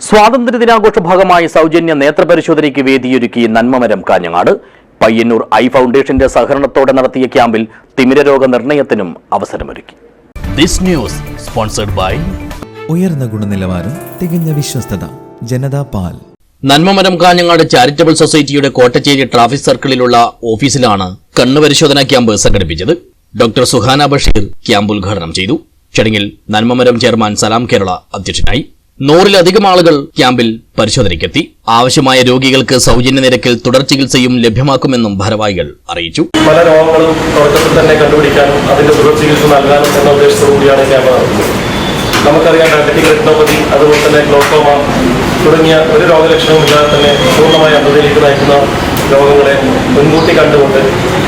സ്വാതന്ത്ര്യദിനാഘോഷ ഭാഗമായി സൗജന്യ നേത്രപരിശോധനയ്ക്ക് വേദിയൊരുക്കി നന്മമരം കാഞ്ഞങ്ങാട്. പയ്യന്നൂർ ഐ ഫൗണ്ടേഷന്റെ സഹകരണത്തോടെ നടത്തിയ ക്യാമ്പിൽ തിമിരരോഗ നിർണയത്തിനും അവസരമൊരുക്കി. ദിസ് ന്യൂസ് സ്പോൺസർഡ് ബൈ ഉയർന്ന ഗുണനിലവാരം തികഞ്ഞ വിശ്വസ്തത ജനതാ പാൽ. നന്മമരം കാഞ്ഞങ്ങാട് ചാരിറ്റബിൾ സൊസൈറ്റിയുടെ കോട്ടച്ചേരി ട്രാഫിക് സർക്കിളിലുള്ള ഓഫീസിലാണ് കണ്ണു പരിശോധനാ ക്യാമ്പ് സംഘടിപ്പിച്ചത്. ഡോക്ടർ സുഹാന ബഷീർ ക്യാമ്പ് ഉദ്ഘാടനം ചെയ്തു. ചടങ്ങിൽ നന്മമരം ചെയർമാൻ സലാം കേരള അധ്യക്ഷനായി. നൂറിലധികം ആളുകൾ ക്യാമ്പിൽ പരിശോധനയ്ക്കെത്തി. ആവശ്യമായ രോഗികൾക്ക് സൗജന്യ നിരക്കിൽ തുടർ ചികിത്സയും ലഭ്യമാക്കുമെന്നും ഭാരവാഹികൾ അറിയിച്ചു. പല രോഗങ്ങളും തുടക്കത്തിൽ തന്നെ കണ്ടുപിടിക്കാനും അതിന്റെ തുടർ ചികിത്സ നൽകാനും എന്ന ഉദ്ദേശത്തോടുകൂടിയാണ് ക്യാമ്പ് നടത്തുന്നത്. നമുക്കറിയാം ഡയബറ്റിക് റെറ്റിനോപ്പതി അതുപോലെ തന്നെ ഗ്ലോക്കോമ തുടങ്ങിയ ഒരു രോഗലക്ഷണവുമില്ലാതെ തന്നെ പൂർണമായ അന്ധതയിലേക്ക് നയിക്കുന്ന രോഗങ്ങളെ മുൻകൂട്ടി കണ്ടുകൊണ്ട്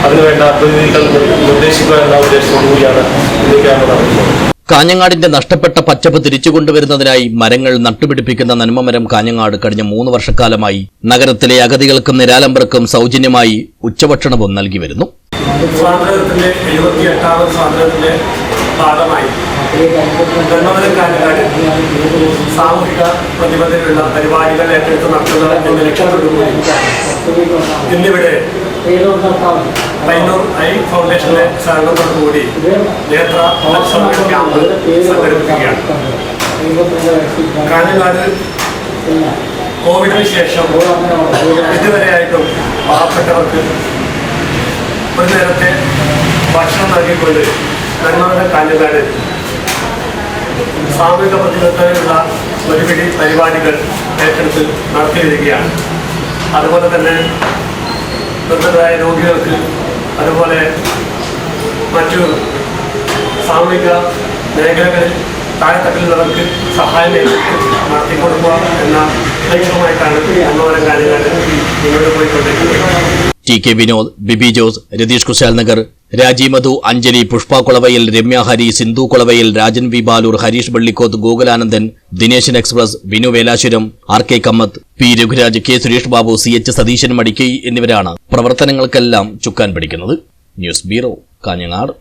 അതിനുവേണ്ട പ്രതിവിധികൾ നിർദ്ദേശിക്കുക എന്ന ഉദ്ദേശത്തോടു ഈ ക്യാമ്പ് നടത്തുന്നത്. കാഞ്ഞങ്ങാടിന്റെ നഷ്ടപ്പെട്ട പച്ചപ്പ് തിരിച്ചുകൊണ്ടുവരുന്നതിനായി മരങ്ങൾ നട്ടുപിടിപ്പിക്കുന്ന നന്മമരം കാഞ്ഞങ്ങാട് കഴിഞ്ഞ മൂന്ന് വർഷക്കാലമായി നഗരത്തിലെ അഗതികൾക്കും നിരാലംബർക്കും സൗജന്യമായി ഉച്ചഭക്ഷണവും നൽകി വരുന്നു. സ്വാതന്ത്ര്യത്തിന്റെ എഴുപത്തി എട്ടാമത് സ്വാതന്ത്ര്യത്തിന്റെ ഭാഗമായി നന്മമരം സാമൂഹിക പ്രതിബദ്ധതയുള്ള പരിപാടികൾ ഏറ്റെടുത്ത് നടത്തുന്നത് എന്ന ലക്ഷ്യത്തോടുകൂടി ഇന്നിവിടെ പൈനൂർ ഐ ഫൗണ്ടേഷന്റെ സഹകരണത്തോടുകൂടി നേത്ര ക്യാമ്പ് സംഘടിപ്പിക്കുകയാണ്. കാഞ്ഞങ്ങാട് കോവിഡിന് ശേഷം ഇതുവരെയായിട്ടും പാവപ്പെട്ടവർക്ക് ഒരു നേരത്തെ ഭക്ഷണം നൽകിക്കൊണ്ട് നന്മയുടെ കാഞ്ഞങ്ങാട് സാമൂഹിക പ്രതിബദ്ധതയുള്ള ഒരുപിടി പരിപാടികൾ ഏറ്റെടുത്ത് നടത്തി വരികയാണ് അതുപോലെ തന്നെ നിർദ്ധരായ രോഗികൾക്ക് അതുപോലെ മറ്റു സാമൂഹിക മേഖലകളിൽ താഴെത്തട്ടിലുള്ളവർക്ക് സഹായം നടത്തിക്കൊടുക്കുക എന്ന ലക്ഷ്യമായിട്ടാണ് അന്നോരം കാര്യങ്ങൾ മുന്നോട്ട് പോയിക്കൊണ്ടിരിക്കുന്നത്. T K Vinod Bibi Jose Ratheesh Kushal Nagar Raji Madhu Anjali Pushpa Kulavayil Ramya Hari Sindhu Kulavayil Rajan V Balur Harish Pallikoth Gokulanandan Dineshan express Vinu Velashuram R K Kammath P Raghuraj K Suresh Babu C H Satheesan Madikkai എന്നിവരാണ് പ്രവർത്തനങ്ങൾക്കെല്ലാം ചുക്കാൻ പിടിക്കുന്നത്. News bureau Kanhangad.